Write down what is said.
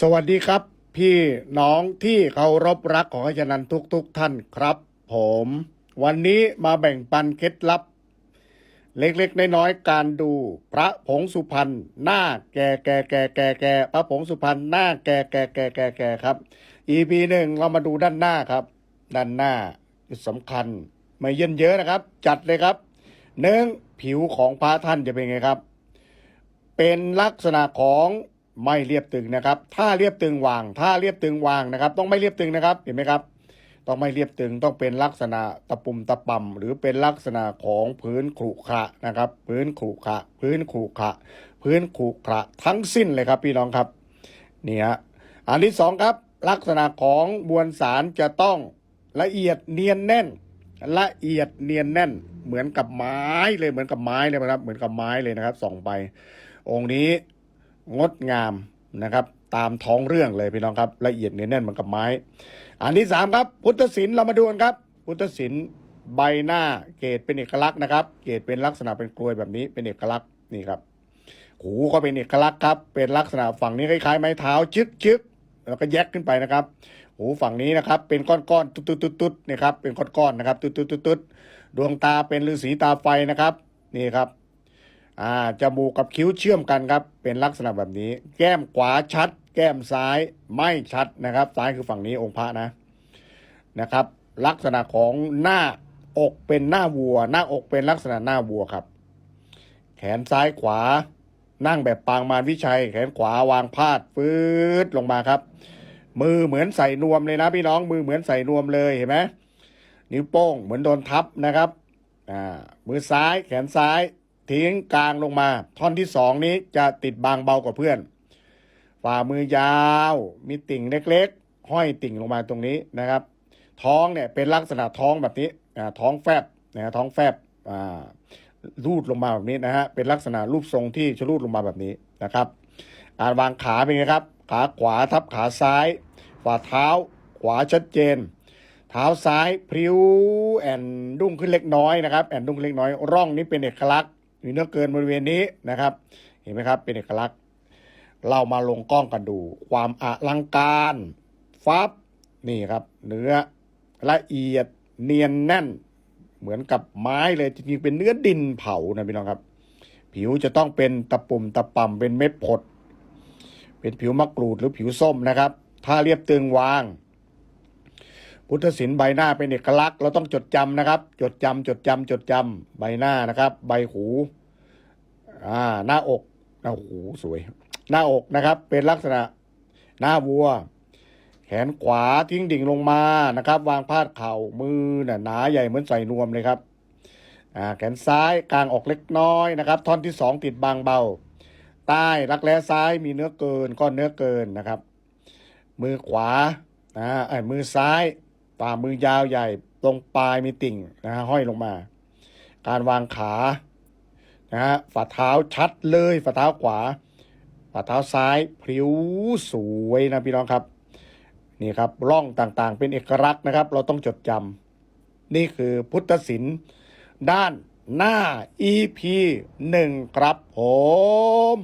สวัสดีครับ พี่น้องที่เคารพรักของอาจารย์นันทุกทุกๆท่านครับ ผม วันนี้มาแบ่งปันเคล็ดลับ เล็กๆน้อยๆการดูพระผงสุพรรณหน้าแก่แก่แก่แก่แก่พระผงสุพรรณหน้าแก่แก่แก่แก่แก่ครับ EP หนึ่งเรามาดูด้านหน้าครับ ด้านหน้าจุดสำคัญไม่เยินเยอะนะครับ จัดเลยครับหนึ่งผิวของพระท่านจะเป็นไงครับ เป็นลักษณะของ ไม่เรียบตึงนะครับ ถ้าเรียบตึงวาง ถ้าเรียบตึงวางนะครับ ต้องไม่เรียบตึงนะครับ เห็นไหมครับ ต้องไม่เรียบตึง ต้องเป็นลักษณะตะปุ่มตะป่ำหรือเป็นลักษณะของพื้นขรุขระนะครับ พื้นขรุขระพื้นขรุขระพื้นขรุขระทั้งสิ้นเลยครับ พี่น้องครับ นี่ฮะ อันที่สองครับ ลักษณะของมวลสารจะต้องละเอียดเนียนแน่น ละเอียดเนียนแน่น เหมือนกับไม้เลย เหมือนกับไม้เลยนะครับ เหมือนกับไม้เลยนะครับส่องไป องค์นี้ งดงามนะครับตามท้องเรื่องเลยพี่น้องครับ ละเอียดเนียนแน่นเหมือนกับไม้ อันที่สามครับ พุทธศิลป์เรามาดูกันครับ พุทธศิลป์ใบหน้าเกรดเป็นเอกลักษณ์นะครับ เกรดเป็นลักษณะเป็นกลวยแบบนี้เป็นเอกลักษณ์นี่ครับ หูก็เป็นเอกลักษณ์ครับ เป็นลักษณะฝั่งนี้คล้ายๆไม้เท้าชึกชึกแล้วก็แยกขึ้นไปนะครับ หูฝั่งนี้นะครับ เป็นก้อนๆตุ๊ดๆๆนี่ครับเป็นก้อนๆนะครับ ตุ๊ดๆๆดวงตาเป็นฤาษีตาไฟนะครับ นี่ครับ อ่าจมูกกับคิ้วเชื่อมกันครับ เป็นลักษณะแบบนี้ แก้มขวาชัด แก้มซ้ายไม่ชัดนะครับ ซ้ายคือฝั่งนี้องค์พระนะนะครับ ลักษณะของหน้าอกเป็นหน้าวัว หน้าอกเป็นลักษณะหน้าวัวครับ แขนซ้ายขวา นั่งแบบปางมารวิชัย แขนขวาวางพาดฟืดลงมาครับ มือเหมือนใส่นวมเลยนะพี่น้องมือเหมือนใส่นวมเลยเห็นไหมนิ้วโป้งเหมือนโดนทับนะครับอ่ามือซ้ายแขนซ้าย ทิ้งกลางลงมา ท่อนที่สองนี้จะติดบางเบากว่าเพื่อน ฝ่ามือยาว มีติ่งเล็กๆ ห้อยติ่งลงมาตรงนี้นะครับ ท้องเนี่ยเป็นลักษณะท้องแบบนี้ท้องแฟบนะท้องแฟบรูดลงมาแบบนี้นะฮะเป็นลักษณะรูปทรงที่ชะลูดลงมาแบบนี้นะครับการวางขาเป็นไงครับ ขาขวาทับขาซ้าย ฝ่าเท้าขวาชัดเจน เท้าซ้ายพริ้วแอนดุ้งขึ้นเล็กน้อยนะครับแอนดุ้งขึ้นเล็กน้อยร่องนี้เป็นเอกลักษณ์ มีเนื้อเกินบริเวณนี้นะครับ เห็นไหมครับ เป็นเอกลักษณ์ เรามาลงกล้องกันดู ความอลังการฟับนี่ครับ เนื้อละเอียดเนียนแน่น เหมือนกับไม้เลยจริงๆเป็นเนื้อดินเผานะพี่น้องครับ ผิวจะต้องเป็นตะปุ่มตะป่ำเป็นเม็ดผด เป็นผิวมะกรูดหรือผิวส้มนะครับ ถ้าเรียบตึงวาง พุทธศิลป์ใบหน้าเป็นเอกลักษณ์เราต้องจดจำนะครับ จดจำจดจำจดจำใบหน้านะครับ ใบหูอ่าหน้าอกหน้าหูสวย หน้าอกนะครับ เป็นลักษณะหน้าวัว แขนขวาทิ้งดิ่งลงมานะครับ วางพาดเข่ามือน่ะหนาใหญ่เหมือนใส่นวมเลยครับอ่าแขนซ้ายกลางออกเล็กน้อยนะครับ ท่อนที่สองติดบางเบา ใต้รักแร้ซ้ายมีเนื้อเกินก้อนเนื้อเกินนะครับ มือขวานะไอ้มือซ้าย ฝ่ามือยาวใหญ่ ตรงปลายมีติ่งนะฮะห้อยลงมา การวางขานะฮะฝ่าเท้าชัดเลยฝ่าเท้าขวาฝ่าเท้าซ้ายพริ้วสวยนะพี่น้องครับนี่ครับร่องต่างๆ เป็นเอกลักษณ์นะครับ เราต้องจดจำนี่คือพุทธศิลป์ด้านหน้า EP หนึ่งครับผม